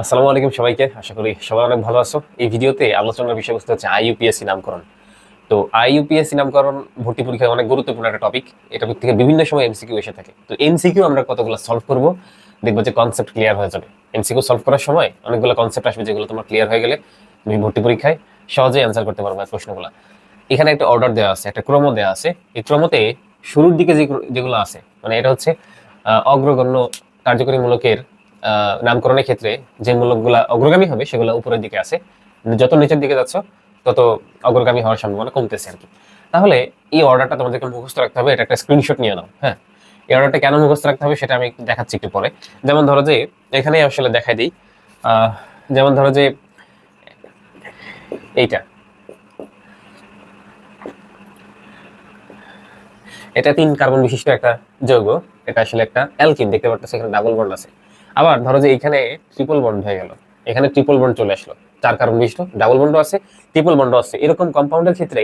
আসসালামু আলাইকুম সবাইকে। আশা করি সবাই অনেক ভালো আছো। এই ভিডিওতে আলোচনার বিষয়বস্তু হচ্ছে আইইউপিএসসি নামকরণ। তো আইইউপিএসসি নামকরণ ভর্তি পরীক্ষায় অনেক গুরুত্বপূর্ণ একটা টপিক এটা থেকে বিভিন্ন সময় এমসিকিউ এসে থাকে। তো এমসিকিউ আমরা কতগুলো সলভ করব দেখব যে কনসেপ্ট ক্লিয়ার হয়ে যাবে। এমসিকিউ সলভ করার সময় অনেকগুলো কনসেপ্ট আসবে যেগুলো তোমার ক্লিয়ার হয়ে গেলে তুমি ভর্তি পরীক্ষায় সহজেই অ্যান্সার করতে পারবে প্রশ্নগুলো। এখানে একটা অর্ডার দেওয়া আছে একটা ক্রম দেওয়া আছে। এই ক্রমতে শুরুর দিকে যেগুলো আছে মানে এটা হচ্ছে অগ্রগণ্য কার্যকরীমূলকের আহ, নামকরণের ক্ষেত্রে যে মূলকগুলা অগ্রগামী হবে, সেগুলো উপরের দিকে আছে। যত নিচের দিকে যাচ্ছ, তত অগ্রগামী হওয়ার সম্ভাবনা কমতেছে আর কি। তাহলে এই অর্ডারটা তোমাদেরকে মুখস্থ রাখতে হবে, এটা একটা স্ক্রিনশট নিয়ে নাও হ্যাঁ? এই অর্ডারটা কেন মুখস্থ রাখতে হবে, সেটা আমি দেখাচ্ছি একটু পরে। যেমন ধরো যে এখানে আসলে দেখাই দিই। যেমন ধরো যে, এইটা। এটা তিন কার্বন বিশিষ্ট একটা যৌগ, এটা আসলে একটা অ্যালকিন, দেখতে পাচ্ছ এখানে ডাবল বন্ড আছে। আবার ধরো যে এখানে ট্রিপল বন্ড হয়ে গেল, এখানে ট্রিপল বন্ড চলে আসলো। চার কার্বন বিশিষ্ট ডাবল বন্ডও আছে ট্রিপল বন্ডও আছে। এরকম কম্পাউন্ডের ক্ষেত্রে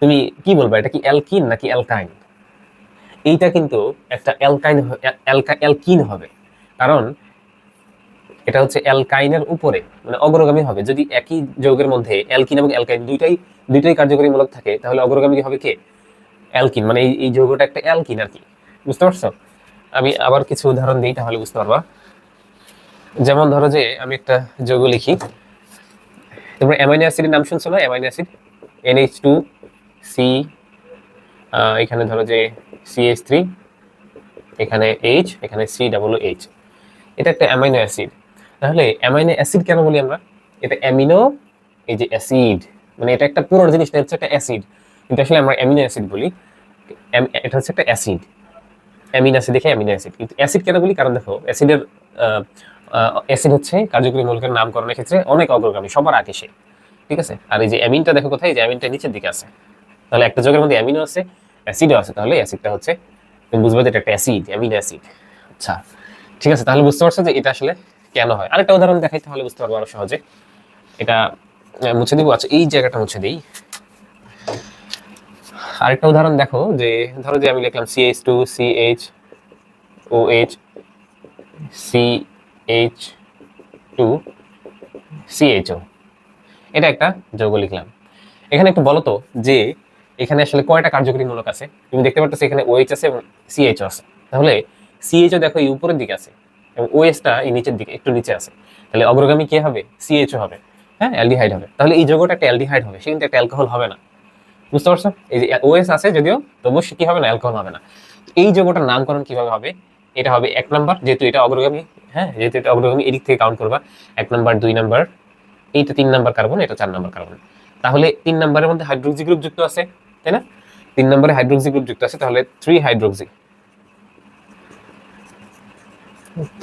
তুমি কি বলবা, এটা কি অ্যালকিন নাকি অ্যালকাইন এইটা কিন্তু একটা অ্যালকাইন অ্যালকিন হবে। কারণ এটা হচ্ছে অ্যালকাইনের উপরে মানে অগ্রগামী হবে। যদি একই যৌগের মধ্যে অ্যালকিন এবং অ্যালকাইন দুইটাই দুইটাই কার্যকরীমূলক থাকে, তাহলে অগ্রগামী হবে কে? অ্যালকিন মানে এই যৌগটা একটা অ্যালকিন আর কি। বুঝতে পারছ? আমি আবার কিছু উদাহরণ দিই, তাহলে বুঝতে পারবা। যেমন ধরো যে আমি একটা যৌগ লিখি। তোমরা অ্যামাইনো অ্যাসিডের নাম শুনছো না? Amino acid? NH two C এখানে ধরো যে সিএইচ থ্রি এখানে এইচ এখানে সি ডাবল এইচ এটা একটা অ্যামাইনো অ্যাসিড। তাহলে অ্যামাইনো অ্যাসিড কেন বলি আমরা? এটা অ্যামিনো, এই যে অ্যাসিড মানে এটা একটা পুরো জিনিস না হচ্ছে একটা অ্যাসিড। কিন্তু আসলে আমরা অ্যামিনো অ্যাসিড বলি। এটা হচ্ছে একটা অ্যাসিড। অ্যামিন অ্যাসিড দেখে অ্যামিনো অ্যাসিড। কিন্তু অ্যাসিড কেন বলি? কারণ দেখো, অ্যাসিডের অ্যাসিড হচ্ছে কার্যকরী মূলকের নামকরণের ক্ষেত্রে অনেক অগ্রগামী, সবার আগে সে, ঠিক আছে? আর এই যে অ্যামিনটা দেখো কোথায়? যে অ্যামিনটা নিচের দিকে আছে। তাহলে একটা যোগের মধ্যে অ্যামিনো আছে, অ্যাসিডও আছে, তাহলে অ্যাসিডটা হচ্ছে, তুমি বুঝবে যে এটা একটা অ্যাসিড, অ্যামিন অ্যাসিড। আচ্ছা ঠিক আছে, তাহলে বুঝতে পারছ যে এটা আসলে কেন হয়? আরেকটা উদাহরণ দেখাই, তাহলে বুঝতে পারব আরও সহজে। এটা মুছে দিব আচ্ছা এই জায়গাটা মুছে দিই। আরেকটা উদাহরণ দেখো, যে ধরো যে আমি লিখলাম CH two CH O H CH two CHO এটা একটা যৌগ লিখলাম এখানে একটু বলো যে এখানে আসলে কয়টা কার্যকরী মূলক আছে? তুমি দেখতে পাচ্ছ এখানে ওএইচ আছে এবং সিএইচও আছে। তাহলে সিএইচও দেখো এই উপরের দিকে আছে এবং ওএসটা এই নিচের দিকে, একটু নিচে আছে। তাহলে অগ্রগামী কে হবে? সিএইচও হবে। হ্যাঁ অ্যালডিহাইড হবে। তাহলে এই যৌগটা একটা অ্যালডিহাইড হবে, সে কিন্তু একটা অ্যালকোহল হবে না। বুঝতে পারছ? এই যে ওএস আছে যদিও, তবুও সে কি হবে না, অ্যালকোহল হবে না। এই যৌগটার নামকরণ কীভাবে হবে? এটা হবে এক নাম্বার, যেহেতু এটা অগ্রগামী হ্যাঁ যেহেতু এটা অগ্রগামী, এদিক থেকে কাউন্ট করবা। এক নাম্বার, দুই নাম্বার, এইটা তিন নাম্বার কার্বন এটা চার নাম্বার কার্বন তাহলে তিন নাম্বারের মধ্যে হাইড্রোক্সি গ্রুপ যুক্ত আছে, তাই না? তিন নম্বরে হাইড্রোক্সি গ্রুপ যুক্ত আছে, তাহলে থ্রি হাইড্রোক্সি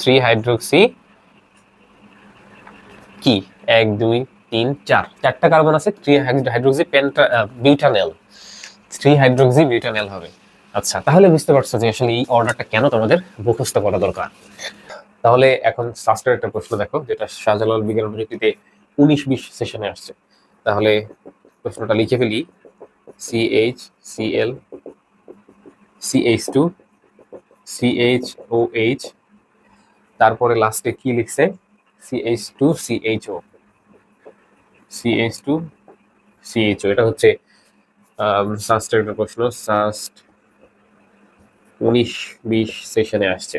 থ্রি হাইড্রোক্সি কি? এক, দুই, তিন, চার। চারটা কার্বন আছে three hydroxy penta butanal three hydroxy butanal হবে। আচ্ছা তাহলে বুঝতে পারছ যে আসলে এই অর্ডারটা কেন তোমাদের মুখস্থ করা দরকার। তাহলে এখন শাস্ত্রের একটা প্রশ্ন দেখো, যেটা শাহজালাল বিজ্ঞান প্রযুক্তিতে উনিশ বিশ সেশনে আসছে। তাহলে প্রশ্নটা লিখে ফেলি। CH C H two CH O H তারপরে লাস্টে কি লিখছে? C H two CHO CH two CHO এটা হচ্ছে সাস্টের একটা প্রশ্ন সাস্ট উনিশ বিশ সেশনে আসছে,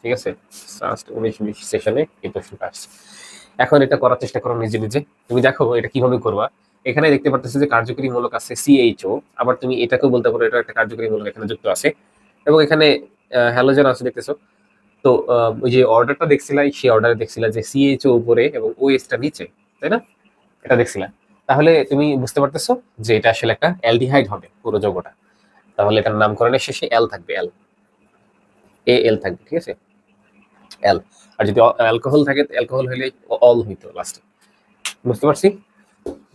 ঠিক আছে? সাস্ট উনিশ বিশ সেশনে এই প্রশ্নটা আসছে। এখন এটা করার চেষ্টা করো নিজে নিজে। তুমি দেখো এটা কীভাবে করবা। এখানে দেখতে পাচ্ছ যে কার্যকরী মূলক আছে সিএইচও আবার তুমি এটাকেও বলতে পারো, এটা একটা কার্যকরী মূলক এখানে যুক্ত আছে। এবং এখানে হ্যালোজেন আছে, দেখতেছো? তো ওই যে অর্ডারটা দেখছিলা সেই অর্ডারে দেখছিলা যে সিএইচও উপরে এবং ওএসটা নিচে, তাই না? এটা দেখছিলা। তাহলে তুমি বুঝতে পারতেছো যে এটা আসলে একটা অ্যালডিহাইড হবে পুরো যৌগটা। তাহলে এটার নামকরণের শেষে এল থাকবে এল এ এল থাকবে, ঠিক আছে? এল আর যদি অ্যালকোহল থাকে অ্যালকোহল হলে অল হইতো লাস্টে বুঝতে পারছি?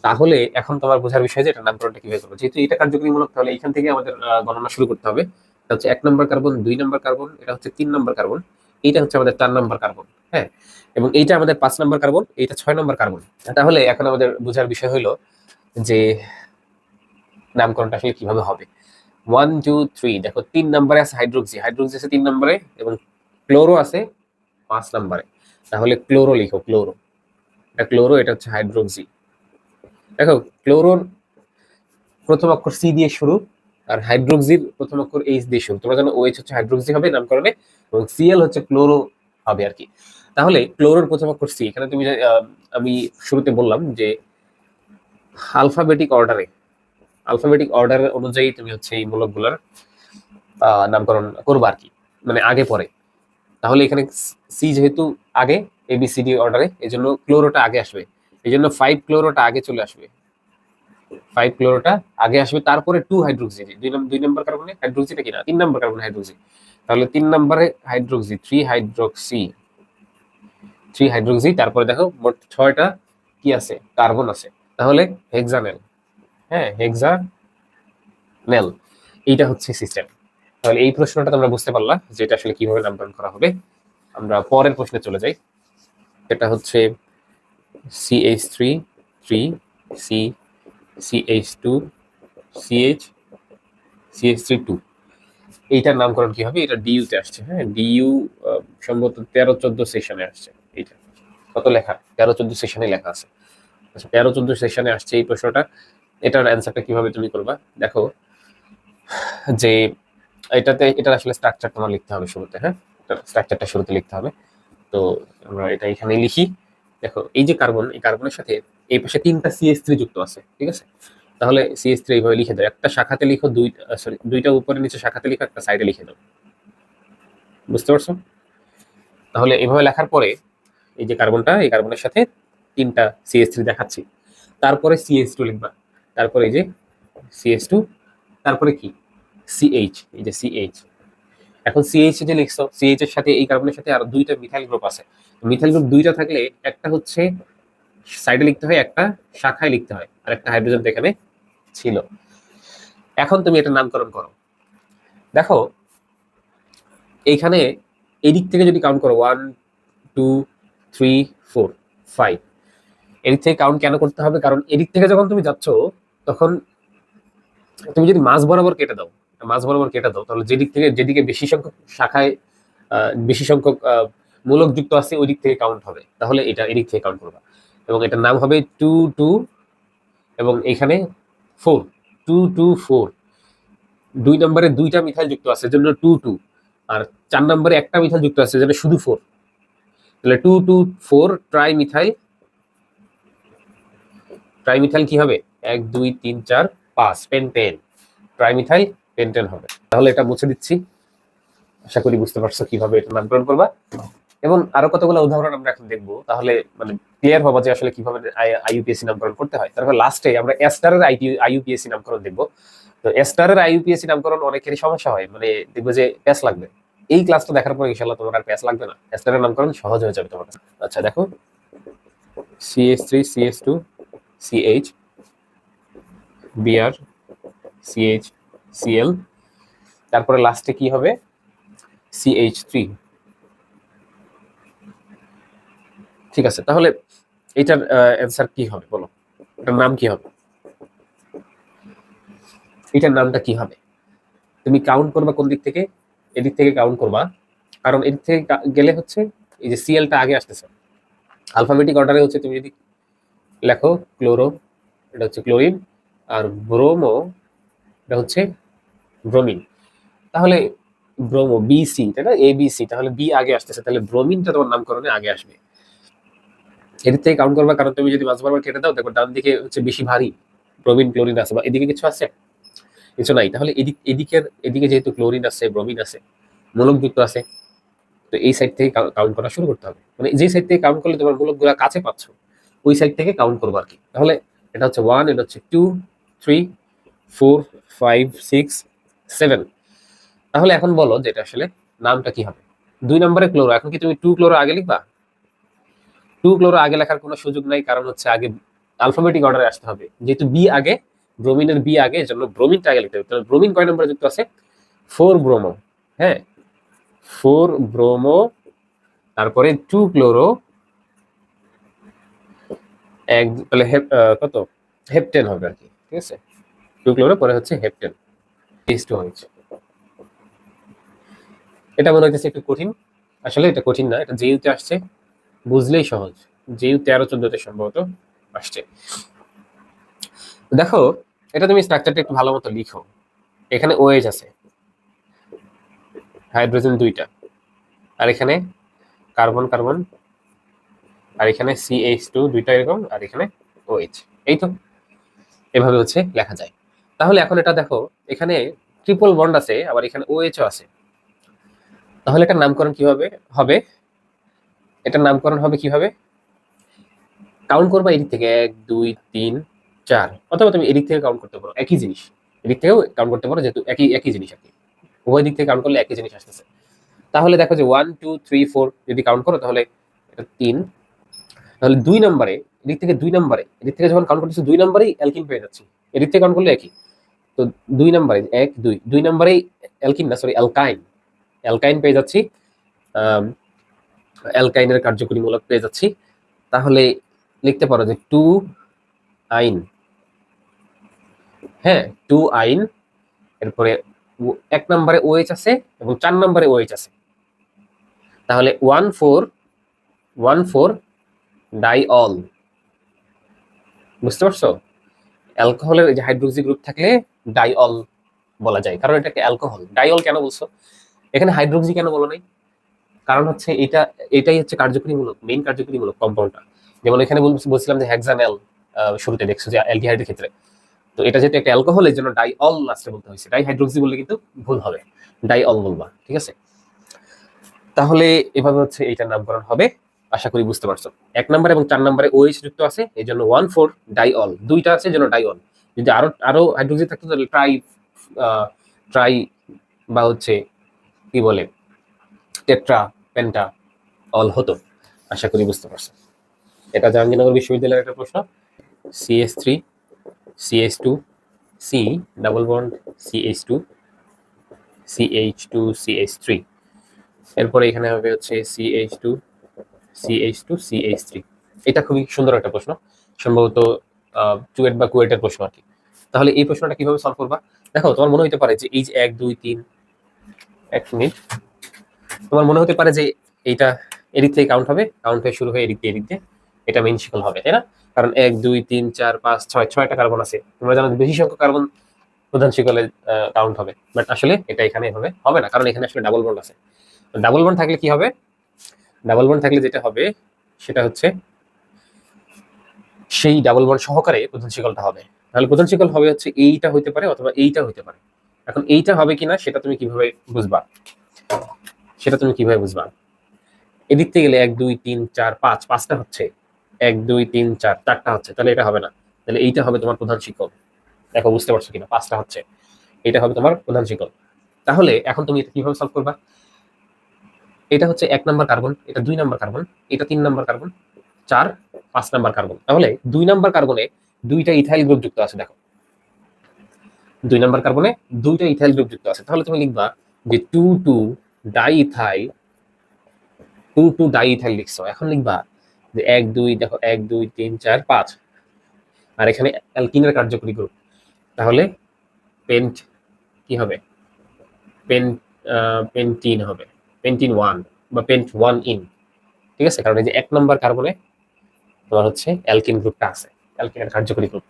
তাহলে এখন তোমার বোঝার বিষয় যে এটা নামকরণটা কীভাবে করব। যেহেতু এটা কার্যকরীমূলক, তাহলে এখান থেকে আমাদের গণনা শুরু করতে হবে। এটা হচ্ছে এক নম্বর কার্বন, দুই নম্বর কার্বন, এটা হচ্ছে তিন নম্বর কার্বন, এইটা হচ্ছে আমাদের চার নম্বর কার্বন হ্যাঁ? এবং এইটা আমাদের পাঁচ নম্বর কার্বন, এইটা ছয় নম্বর কার্বন। তাহলে এখন আমাদের বোঝার বিষয় হলো যে নামকরণটা আসলে কীভাবে হবে। ওয়ান টু থ্রি দেখো, তিন নম্বরে আছে হাইড্রোক্সি হাইড্রোক্সি আছে তিন নম্বরে এবং ক্লোরো আছে পাঁচ নম্বরে। তাহলে ক্লোরো লিখো ক্লোরো এটা ক্লোরো এটা হচ্ছে হাইড্রোক্সি দেখো ক্লোরোর প্রথম অক্ষর সি দিয়ে শুরু আর হাইড্রোক্সির প্রথম অক্ষর এইচ দিয়ে শুরু। তোমরা জানো ওএইচ হচ্ছে হাইড্রোক্সি হবে, নামকরণে, এবং সিএল হচ্ছে ক্লোরো হবে আর কি তাহলে ক্লোরোর প্রথম অক্ষর সি এখানে তুমি আমি শুরুতে বললাম যে আলফাবেটিক অর্ডারে আলফাবেটিক অর্ডার অনুযায়ী তুমি হচ্ছে এই মূলকগুলোর নামকরণ করব আর কি মানে আগে পরে। তাহলে এখানে সি যেহেতু আগে এ বি সি অর্ডারে এই জন্য ক্লোরোটা আগে আসবে। এই জন্য ফাইভ ক্লোরোটা আগে চলে আসবে। ফাইভ ক্লোরোটা আগে আসবে, তারপরে টু হাইড্রোক্সি দুই নম্বর দুই নম্বর কার্বনে হাইড্রোক্সিটা কিনা? তিন নম্বর কার্বন হাইড্রোক্সি তাহলে তিন নম্বরে hydroxy three hydroxy three hydroxy তারপরে দেখো মোট ছয়টা কি আছে? কার্বন আছে। তাহলে হেক্সানেল হ্যাঁ হেক্সানেল এইটা হচ্ছে সিস্টেম তাহলে এই প্রশ্নটা তোমরা বুঝতে পারলা যে এটা আসলে কীভাবে নামকরণ করা হবে। আমরা পরের প্রশ্নে চলে যাই। এটা হচ্ছে CH three three C CH two CH CH three two এইটার নামকরণ কি হবে? এটা ডিইউতে আসছে হ্যাঁ? ডিইউ সম্ভবত তেরো চোদ্দ সেশনে আসছে এইটা। কত লেখা? তেরো চোদ্দ সেশনে লেখা আছে। আচ্ছা তেরো চোদ্দ সেশনে আসছে এই প্রশ্নটা। এটার অ্যান্সারটা কীভাবে তুমি করবা? দেখো, যে এটাতে, এটার আসলে স্ট্রাকচার তোমার লিখতে হবে শুরুতে হ্যাঁ? স্ট্রাকচারটা শুরুতে লিখতে হবে। তো আমরা এটা এখানে লিখি। দেখো, এই যে কার্বন এই কার্বনের সাথে এই পাশে তিনটা সিএস থ্রি যুক্ত আছে, ঠিক আছে? তাহলে সিএস থ্রি এইভাবে লিখে দাও। একটা শাখাতে লিখো দুই সরি দুইটা উপরে নিচে শাখাতে লিখো, একটা সাইডে লিখে দাও। বুঝতে পারছ? তাহলে এভাবে লেখার পরে এই যে কার্বনটা এই কার্বনের সাথে তিনটা সিএস থ্রি দেখাচ্ছি। তারপরে সিএস টু লিখবা। তারপরে এই যে সিএস টু তারপরে কি? সিএইচ এই যে সিএইচ এখন সিএইচ যে লিখছো সিএইচ এর সাথে, এই কার্বনের সাথে আরও দুইটা মিথাইল গ্রুপ আছে। মিথাইল গ্রুপ দুইটা থাকলে একটা হচ্ছে সাইডে লিখতে হয়, একটা শাখায় লিখতে হয়, আর একটা হাইড্রোজেন এখানে ছিল। এখন তুমি এটা নামকরণ করো। দেখো এইখানে এদিক থেকে যদি কাউন্ট করো one two three four five এদিক থেকে কাউন্ট কেন করতে হবে? কারণ এদিক থেকে যখন তুমি যাচ্ছ তখন তুমি যদি মাঝ বরাবর কেটে দাও মাঝ বরাবর কেটে দাও, তাহলে যেদিক থেকে, যেদিকে বেশি সংখ্যক শাখায় বেশি সংখ্যক মূলক যুক্ত আছে ওই দিক থেকে কাউন্ট হবে। তাহলে এটা এদিক থেকে কাউন্ট করবা। এবং এটার নাম হবে টু টু এবং এখানে ফোর টু টু ফোর দুই নম্বরে দুইটা মিথাইল যুক্ত আছে জন্য টু টু আর চার নম্বরে একটা মিথাইল যুক্ত আছে, যেটা শুধু ফোর তাহলে two two four tri methyl tri methyl কি হবে? এক, দুই, তিন, চার, পাঁচ পেন্টেন ট্রাইমিথাইল পেন্টেন হবে। তাহলে এটা মুছে দিচ্ছি। আশা করি বুঝতে পারছ কীভাবে এটা নামকরণ করবা। এবং আরও কতগুলো উদাহরণ আমরা এখন দেখব। তাহলে মানে ক্লিয়ার হবা যে আসলে কীভাবে আইইউপিএসসি নামকরণ করতে হয়। তারপর লাস্টে আমরা এস্টারের আইইউপিএসসি নামকরণ দেখব। তো এস্টারের আইইউপিএসসি নামকরণ অনেকেরই সমস্যা হয়। মানে দেখব যে প্যাস লাগবে। এই ক্লাসটা দেখার পর ইনশাল্লাহ তোমার আর প্যাস লাগবে না। এস্টারের নামকরণ সহজ হয়ে যাবে তোমার কাছে। আচ্ছা দেখো। CS three CS two CH BR CH CL তারপরে লাস্টে কি হবে? সিএইচ থ্রি ঠিক আছে, তাহলে এটার অ্যান্সার কি হবে বলো? এটার নাম কি হবে? এটার নামটা কি হবে? তুমি কাউন্ট করবা কোন দিক থেকে? এদিক থেকে কাউন্ট করবা, কারণ এদিক থেকে গেলে হচ্ছে এই যে সিএলটা আগে আসতেছে। আলফাবেটিক অর্ডারে হচ্ছে তুমি যদি লেখো ক্লোরো এটা হচ্ছে ক্লোরিন আর ব্রোমো, এটা হচ্ছে ব্রোমিন। তাহলে ব্রোমো বিসি তাই না? এ বিসি তাহলে বি আগে আসতেছে, তাহলে ব্রোমিনটা তোমার নামকরণে আগে আসবে। এদিক থেকে কাউন্ট করবা, কারণ তুমি যদি মাঝ বরাবর কেটে দাও, দেখো ডান দিকে হচ্ছে বেশি ভারী ব্রোমিন, ক্লোরিন আছে, বা এদিকে কিছু আছে? কিছু নাই। তাহলে এদিক, এদিকের, এদিকে যেহেতু ক্লোরিন আছে, ব্রোমিন আছে, মূলকযুক্ত আছে, তো এই সাইড থেকে কাউন্ট করা শুরু করতে হবে। মানে যে সাইড থেকে কাউন্ট করলে তোমার মূলকগুলো কাছে পাচ্ছ, ওই সাইড থেকে কাউন্ট করব আর কি। তাহলে এটা হচ্ছে ওয়ান এটা হচ্ছে two three four five six seven তাহলে এখন বলো যে এটা আসলে নামটা কি হবে। দুই নম্বরে ক্লোরো এখন কি তুমি টু ক্লোরো আগে লিখবা? টু ক্লোরো আগে লেখার কোনো সুযোগ নাই, কারণ হচ্ছে আগে আলফাবেটিক অর্ডারে আসতে হবে। যেহেতু বি আগে ব্রোমিনের বি আগে এর জন্য ব্রোমিনটা আগে লিখতে হবে। তাহলে ব্রোমিন কয় নম্বরে যুক্ত আছে? ফোর ব্রোমো হ্যাঁ? ফোর ব্রোমো তারপরে টু ক্লোরো এক, তাহলে কত? হেপটেন হবে আর কি। ঠিক আছে? টু ক্লোরো পরে হচ্ছে হেপটেন এইচ টু হয়েছে। এটা মনে হইতেছে একটু কঠিন। আসলে এটা কঠিন না, এটা যেইতে আসছে, বুঝলেই সহজ। যেহেতু তেরো চোদ্দতে সম্ভবত আসছে। দেখো, এটা তুমি স্ট্রাকচারটা একটু ভালো মতো লিখো। এখানে ওএইচ আছে। হাইড্রোজেন দুইটা। আর এখানে কার্বন কার্বন আর এখানে সিএইচ টু দুইটা এরকম। আর এখানে ওএইচ এই তো। এভাবে হচ্ছে লেখা যায়। তাহলে এখন এটা দেখো, এখানে ট্রিপল বন্ড আছে, আবার এখানে ওএইচও আছে। তাহলে এটার নামকরণ কীভাবে হবে? এটার নামকরণ হবে কীভাবে? কাউন্ট করবা এদিক থেকে, এক, দুই, তিন, চার। অথবা তুমি এদিক থেকে কাউন্ট করতে পারো, একই জিনিস। এদিক থেকেও কাউন্ট করতে পারো, যেহেতু একই একই জিনিস আর কি। উভয় দিক থেকে কাউন্ট করলে একই জিনিস আসতেছে। তাহলে দেখো যে ওয়ান টু থ্রি ফোর যদি কাউন্ট করো, তাহলে এটা তিন। তাহলে দুই নম্বরে এদিক থেকে দুই নম্বরে, এদিক থেকে যখন কাউন্ট করতেছি দুই নম্বরেই অ্যালকিন পেয়ে যাচ্ছি। এদিক থেকে কাউন্ট করলে একই। তো দুই নম্বরে, এক, দুই দুই নম্বরেই অ্যালকিন না সরি অ্যালকাইন অ্যালকাইন পেয়ে যাচ্ছি অ্যালকাইনের কার্যকরীমূলক পেয়ে যাচ্ছি। তাহলে লিখতে পারো যে টু আইন। হ্যাঁ টু আইন, এরপরে এক নম্বরে ওএইচ আছে এবং চার নম্বরে ওএইচ আছে। তাহলে one four one four diol বুঝতে পারছ? অ্যালকোহলের যে হাইড্রোক্সি গ্রুপ থাকলে ডাইঅল বলা যায়। কারণ এটাকে অ্যালকোহল। ডাইঅল কেন বলছো? এখানে হাইড্রোক্সি কেন বলো নাই? কারণ হচ্ছে এটা, এটাই হচ্ছে কার্যকরীমূলক মেইন কার্যকরীমূলক কম্পাউন্ডটা যেমন এখানে বল- বলছিলাম যে হ্যাক্সানেল শুরুতে দেখছ যে অ্যালডিহাইডের ক্ষেত্রে। তো এটা যেহেতু একটা অ্যালকোহল এর জন্য ডাইঅল লাস্টে বলতে হয়েছে। ডাই হাইড্রোক্সি বললে কিন্তু ভুল হবে। ডাইঅল বলবা, ঠিক আছে? তাহলে এভাবে হচ্ছে এইটার নামকরণ হবে। আশা করি বুঝতে পারছ। এক নম্বর এবং চার নম্বরে ওএইচ যুক্ত আছে, এই জন্য ওয়ান ফোর ডাই অল দুইটা আছে জন্য ডাইঅল যদি আরও আরও হাইড্রোক্সি থাকতো তাহলে ট্রাই ট্রাই বা হচ্ছে কি বলে টেট্রা পেন্টা অল হতো। আশা করি বুঝতে পারছ। এটা জাহাঙ্গীরনগর বিশ্ববিদ্যালয়ের একটা প্রশ্ন। CS three CS two C double bond CH two CH two CH three এরপরে এখানে হবে হচ্ছে CH two CH two CH three এটা খুবই সুন্দর একটা প্রশ্ন। সম্ভবত চুয়েট বা কুয়েটের প্রশ্ন আর কি। তাহলে এই প্রশ্নটা কীভাবে সলভ করবা? দেখো, তোমার মনে হতে পারে যে এই যে এক, দুই, তিন, এক মিনিট। তোমার মনে হতে পারে যে এইটা এদিক থেকে কাউন্ট হবে। কাউন্ট হয়ে শুরু হয়ে এদিক দিয়ে, এদিক এটা মেইন শিকল হবে, তাই না? কারণ এক, দুই, তিন, চার, পাঁচ, ছয়, ছয়টা কার্বন আছে। তোমরা জানো বেশি সংখ্যক কার্বন প্রধান শিকলে কাউন্ট হবে। বাট আসলে এটা এখানে হবে। হবে না, কারণ এখানে আসলে ডাবল বন্ড আছে। ডাবল বন্ড থাকলে কি হবে? ডাবল বন্ড থাকলে যেটা হবে, সেটা হচ্ছে সেই ডাবল বন্ড সহকারে প্রধান শিকলটা হবে। তাহলে প্রধান শিকল হবে হচ্ছে এইটা হইতে পারে অথবা এইটা হইতে পারে। এখন এইটা হবে কিনা, সেটা তুমি কীভাবে বুঝবা? সেটা তুমি কীভাবে বুঝবা? এদিক থেকে গেলে এক, দুই, তিন, চার, পাঁচ, পাঁচটা হচ্ছে। এক, দুই, তিন, চার, চারটা হচ্ছে, তাহলে এটা হবে না। তাহলে এইটা হবে তোমার প্রধান শিকল। দেখো, বুঝতে পারছ কিনা? পাঁচটা হচ্ছে। এটা হবে তোমার প্রধান শিকল। তাহলে এখন তুমি এটা কীভাবে সলভ করবা? এটা হচ্ছে এক নাম্বার কার্বন, এটা দুই নাম্বার কার্বন, এটা তিন নাম্বার কার্বন, চার, পাঁচ নাম্বার কার্বন। তাহলে দুই নাম্বার কার্বনে দুইটা ইথাইল গ্রুপ যুক্ত আছে, দেখো। দুই নাম্বার কার্বনে দুইটা ইথাইল গ্রুপ যুক্ত আছে। তাহলে তুমি লিখবা যে two two diethyl two two diethyl লিখছো। এখন লিখবা যে এক, দুই, দেখো, এক, দুই, তিন, চার, পাঁচ। আর এখানে অ্যালকিনের কার্যকরী গ্রুপ। তাহলে পেন্ট কি হবে? পেন পেন্টিন হবে। পেন্টিন ওয়ান বা পেন্ট ওয়ান ইন ঠিক আছে? কারণ এই যে এক নম্বর কার্বনে তোমার হচ্ছে অ্যালকিন গ্রুপটা আছে। অ্যালকিনের কার্যকরী গ্রুপ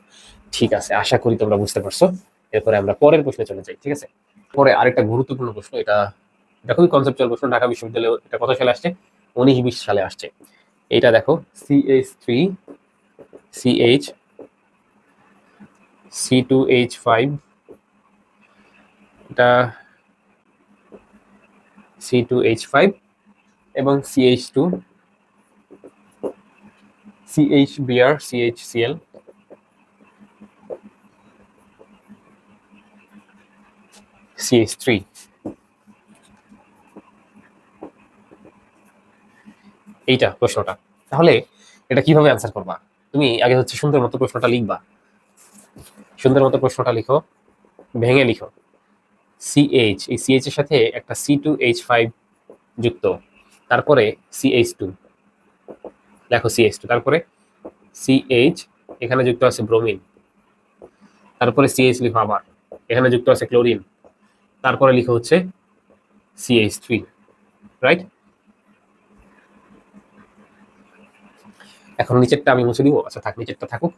ঠিক আছে, আশা করি তোমরা বুঝতে পারছ। এরপরে আমরা পরের প্রশ্নে চলে যাই, ঠিক আছে? পরে আরেকটা গুরুত্বপূর্ণ প্রশ্ন, এটা এটা খুবই কনসেপচুয়াল প্রশ্ন, ঢাকা বিশ্ববিদ্যালয়ে এটা কত সালে আসছে, উনিশ বিশ সালে আসছে। এইটা দেখো CH three CH C two H five এটা সি টু এইচ ফাইভ এবং সিএইচ টু সিএইচ থ্রি এইটা প্রশ্নটা। তাহলে এটা কীভাবে অ্যান্সার করবা? তুমি আগে হচ্ছে সুন্দর মতো প্রশ্নটা লিখবা। সুন্দর মতো প্রশ্নটা লিখো, ভেঙে লিখো। সিএইচ এই সিএইচ এর সাথে একটা সি টু এইচ ফাইভ যুক্ত। তারপরে সিএইচ টু লেখো সিএইচ টু তারপরে সিএইচ এখানে যুক্ত আছে ব্রোমিন তারপরে সিএইচ লিখো আবার, এখানে যুক্ত আছে ক্লোরিন তারপরে লিখো হচ্ছে সিএইচ থ্রি রাইট এখন নিচেরটা আমি মুছে দিব আচ্ছা থাক, নিচেরটা থাকুক।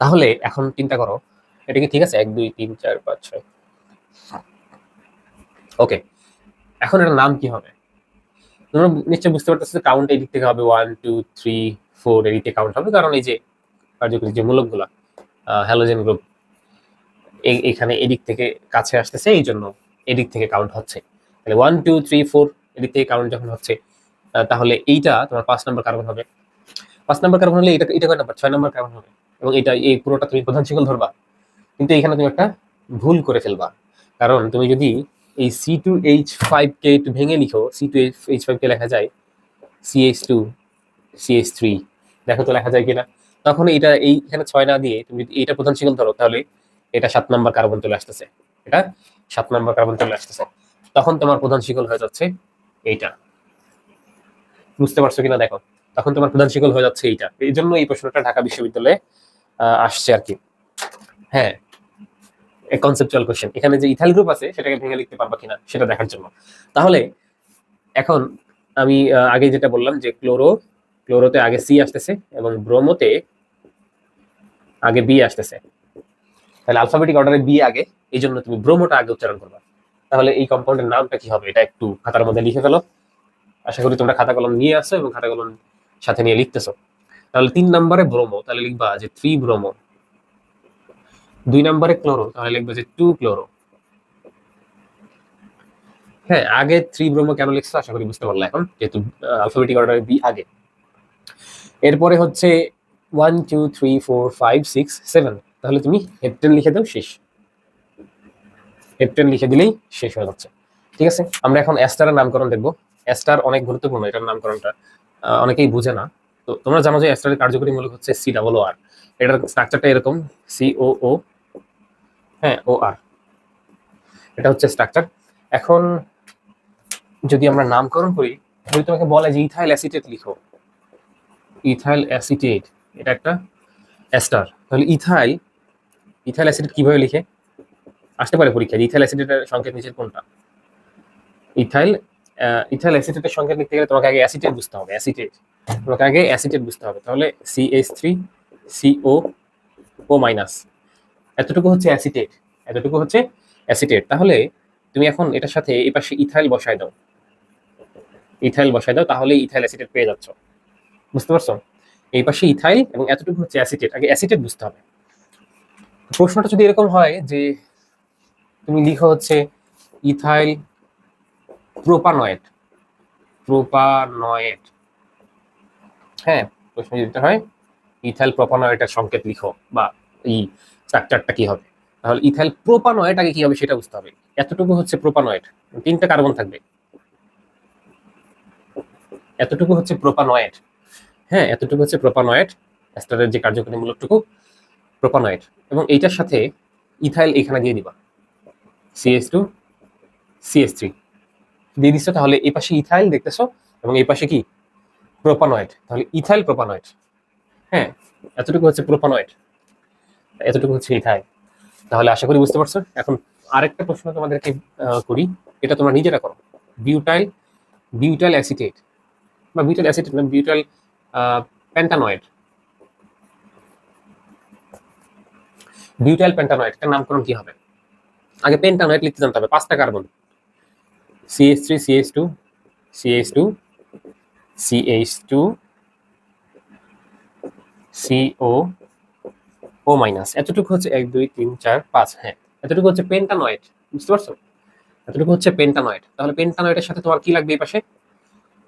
তাহলে এখন চিন্তা করো, এটা কি ঠিক আছে? এক, দুই, তিন, চার, পাঁচ, ছয়। ওকে এখন এটার নাম কি হবে? তোমরা নিশ্চয়ই বুঝতে পারতেছো কাউন্ট এই দিক থেকে হবে ওয়ান টু থ্রি ফোর এই দিক থেকে কাউন্ট হবে। কারণ এই যে কার্যকরী যে মূলকগুলা হ্যালোজেন গ্রুপ এখানে এদিক থেকে কাছে আসতেছে, এই জন্য এদিক থেকে কাউন্ট হচ্ছে। তাহলে ওয়ান টু থ্রি ফোর এদিক থেকে কাউন্ট যখন হচ্ছে তাহলে এইটা তোমার পাঁচ নম্বর কার্বন হবে। পাঁচ নম্বর কার্বন হলে এটা এটা কয় নাম্বার ছয় নম্বর কার্বন হবে। এবং এটা, এই পুরোটা তুমি প্রধান শিকল ধরবা। কিন্তু এখানে তুমি একটা ভুল করে ফেলবা। কারণ তুমি যদি এই সি টু এইচ ফাইভ কে একটু ভেঙে লিখো সি টু এইচ ফাইভ কে লেখা যায় C H two C H three দেখো তো লেখা যায় কিনা। তখন এটা এইখানে ছয় না দিয়ে তুমি যদি এইটা প্রধান শিকল ধরো, তাহলে এটা সাত নম্বর কার্বন চলে আসতেছে। এটা সাত নম্বর কার্বন চলে আসতেছে। তখন তোমার প্রধান শিকল হয়ে যাচ্ছে এইটা। বুঝতে পারছ কিনা দেখো? তখন তোমার প্রধান শিকল হয়ে যাচ্ছে এইটা। এই জন্য এই প্রশ্নটা ঢাকা বিশ্ববিদ্যালয়ে আসছে আর কি। হ্যাঁ কনসেপচুয়াল কোশ্চেন এখানে যে ইথাইল গ্রুপ আছে, সেটাকে ভেঙে লিখতে পারবা কিনা, সেটা দেখার জন্য। তাহলে, এখন আমি আগে যেটা বললাম যে ক্লোরো ক্লোরোতে আগে সি আসতেছে এবং ব্রোমোতে আগে বি আসতেছে। তাহলে আলফাবেটিক অর্ডারে বি আগে, এই জন্য তুমি ব্রোমোটা আগে উচ্চারণ করবা। তাহলে এই কম্পাউন্ডের নামটা কি হবে? এটা একটু খাতার মধ্যে লিখে ফেলো। আশা করি তোমরা খাতা কলম নিয়ে আসো এবং খাতা কলম সাথে নিয়ে লিখতেছো। তাহলে তিন নম্বরে ব্রোমো তাহলে লিখবা যে থ্রি ব্রোমো দুই নম্বরে ক্লোরো তাহলে লিখবে যে টু ক্লোরো হ্যাঁ আগে থ্রি ব্রোমো কেন লিখছো আশা করি বুঝতে পারলে এখন, যেহেতু আলফাবেটিক অর্ডারে বি আগে। এরপরে হচ্ছে one two three four five six seven তাহলে তুমি হেপটেন লিখে দাও, শেষ। হেপটেন লিখে দিলেই শেষ হয়ে যাচ্ছে। ঠিক আছে? আমরা এখন অ্যাস্টারের নামকরণ দেখব। অ্যাস্টার অনেক গুরুত্বপূর্ণ, এটার নামকরণটা অনেকেই বুঝে না। তো তোমরা জানো যে অ্যাস্টারের কার্যকরী মূলক হচ্ছে সি ডাবল ও আর এটার স্ট্রাকচারটা এরকম সি ও হ্যাঁ ও আর এটা হচ্ছে স্ট্রাকচার এখন যদি আমরা নামকরণ করি, যদি তোমাকে বলে যে ইথাইল অ্যাসিটেট লিখো ইথাইল অ্যাসিটেট এটা একটা অ্যাস্টার তাহলে ইথাইল ইথাইল অ্যাসিটেট কীভাবে লিখে? আসতে পারে পরীক্ষায় ইথাইল অ্যাসিটেটের সংকেত নিচের কোনটা? ইথাইল ইথাইল অ্যাসিটেটের সংকেত লিখতে গেলে তোমাকে আগে অ্যাসিটেট বুঝতে হবে অ্যাসিটেট তোমাকে আগে অ্যাসিটেট বুঝতে হবে। তাহলে C H three CO O minus এতটুকু হচ্ছে অ্যাসিটেট এতটুকু হচ্ছে অ্যাসিটেট তাহলে তুমি এখন এটার সাথে এই পাশে ইথাইল বসায় দাও। ইথাইল বসায় দাও তাহলে ইথাইল অ্যাসিটেট পেয়ে যাচ্ছ। বুঝতে পারছ? এই পাশে ইথাইল এবং এতটুকু হচ্ছে অ্যাসিটেট আগে অ্যাসিটেট বুঝতে হবে। প্রশ্নটা যদি এরকম হয় যে তুমি লিখো হচ্ছে ইথাইল প্রোপানয়েড প্রোপানয়েড হ্যাঁ প্রশ্ন যদি হয় ইথাইল প্রোপানয়েডের সংকেত লিখো বা এই স্ট্রাকচারটা কি হবে? তাহলে ইথাইল প্রোপানয়েড আগে কি হবে সেটা বুঝতে হবে। এতটুকু হচ্ছে প্রোপানয়েড, তিনটা কার্বন থাকবে। এতটুকু হচ্ছে প্রোপানয়েড। হ্যাঁ এতটুকু হচ্ছে প্রোপানয়েড অ্যাস্টারের যে কার্যকরী মূলকটুকু প্রোপানয়েড। এবং এইটার সাথে ইথাইল এখানে দিয়ে দিবা। সিএস টু সিএস থ্রি দিয়ে দিচ্ছ তাহলে এই পাশে ইথাইল দেখতেছো, এবং এই পাশে কি? প্রোপানয়েড। তাহলে ইথাইল, প্রোপানয়েড। হ্যাঁ এতটুকু হচ্ছে প্রোপানয়েড। এতটুকু হচ্ছে ইথাইল তাহলে আশা করি বুঝতে পারছ। এখন আরেকটা প্রশ্ন তোমাদেরকে করি। এটা তোমরা নিজেরা করো। বিউটাইল বিউটাইল অ্যাসিটেট বা বিউটাইল অ্যাসিটেট না বিউটাইল প্যান্টানয়েড বিউটাইল প্যান্টানয়েড এটার নামকরণ কি হবে? আগে পেন্টানয়েড লিখতে জানতে হবে। পাঁচটা carbon CS three CS two CS two CH two CO O minus. এতটুকু হচ্ছে এক, দুই, তিন, চার, পাঁচ হ্যাঁ। এতটুকু হচ্ছে পেন্টানয়েড, বুঝতে পারছ? এতটুকু হচ্ছে পেন্টানয়েড। তাহলে পেন্টানয়েডের সাথে তোমার কি লাগবে এই পাশে?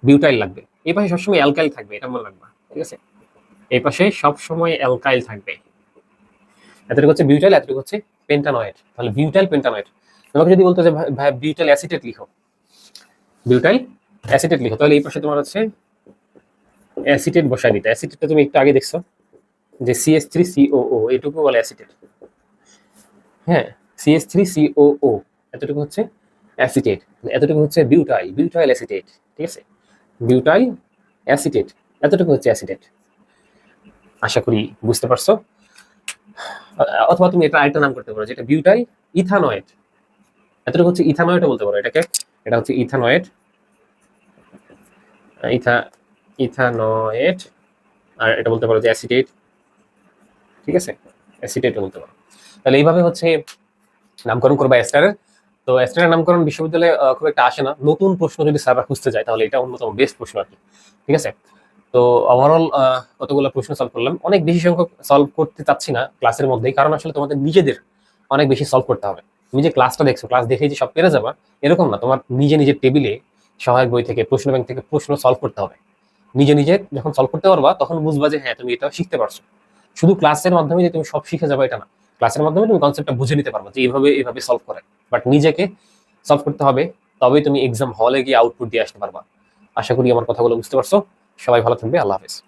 বিউটাইল লাগবে। এই পাশে সবসময় অ্যালকাইল থাকবে, এটা মনে রাখবা, ঠিক আছে? এই পাশে সবসময় অ্যালকাইল থাকবে। এতটুকু হচ্ছে বিউটাইল, এতটুকু হচ্ছে পেন্টানয়েড। তাহলে বিউটাইল, পেন্টানয়েড। তোমাকে যদি বলতো যে ভাই- বিউটাইল অ্যাসিটেট লিখো। বিউটাইল অ্যাসিটেট লিখো। তাহলে এই পাশে তোমার হচ্ছে অ্যাসিটেট বসাই দিতে। অ্যাসিটেটটা তুমি একটু আগে দেখছ। যে সিএস থ্রি সিওও এটুকু বলে অ্যাসিটেট হ্যাঁ সিএস থ্রি সিওও এতটুকু হচ্ছে অ্যাসিটেট এতটুকু হচ্ছে বিউটাইল বিউটাইল অ্যাসিটেট ঠিক আছে? বিউটাইল অ্যাসিটেট এতটুকু হচ্ছে অ্যাসিটেট আশা করি বুঝতে পারছ। অথবা তুমি এটা আরেকটা নাম করতে পারো, যেটা বিউটাইল ইথানয়েড এতটুকু হচ্ছে ইথানয়েডও বলতে পারো এটাকে। এটা হচ্ছে ইথানয়েড ইথা ইথানয়েড আর এটা বলতে পারো যে অ্যাসিটেট ঠিক আছে? অ্যাসিটেটও বলতে পারো। তাহলে এইভাবে হচ্ছে নামকরণ করবা এস্টারের তো এস্টারের নামকরণ বিশ্ববিদ্যালয়ে খুব একটা আসে না। নতুন প্রশ্ন যদি সার্ভার খুঁজতে যায় তাহলে এটা অন্যতম বেস্ট প্রশ্ন আর কি। ঠিক আছে? তো ওভারঅল কতগুলো প্রশ্ন সলভ করলাম। অনেক বেশি সংখ্যক সলভ করতে চাচ্ছি না ক্লাসের মধ্যেই, কারণ আসলে তোমাদের নিজেদের অনেক বেশি সলভ করতে হবে। তুমি যে ক্লাসটা দেখছ ক্লাস দেখে যে সব পেরে যাবা, এরকম না। তোমার নিজে নিজের টেবিলে সহায়ক বই থেকে, প্রশ্ন ব্যাংক থেকে প্রশ্ন সলভ করতে হবে। নিজে নিজে যখন সলভ করতে পারবা, তখন বুঝবা যে হ্যাঁ তুমি এটা শিখতে পারছ। শুধু ক্লাসের মাধ্যমে যে তুমি সব শিখে যাবে এটা না। ক্লাসের মাধ্যমে তুমি কনসেপ্টটা বুঝে নিতে পারবে যে এইভাবে এইভাবে সলভ করে। বাট নিজেকে সলভ করতে হবে, তবেই তুমি এক্সাম হলে গিয়ে আউটপুট দিয়ে আসতে পারবা। আশা করি আমার কথাগুলো বুঝতে পারছ। সবাই ভালো থাকবে। আল্লাহ হাফেজ।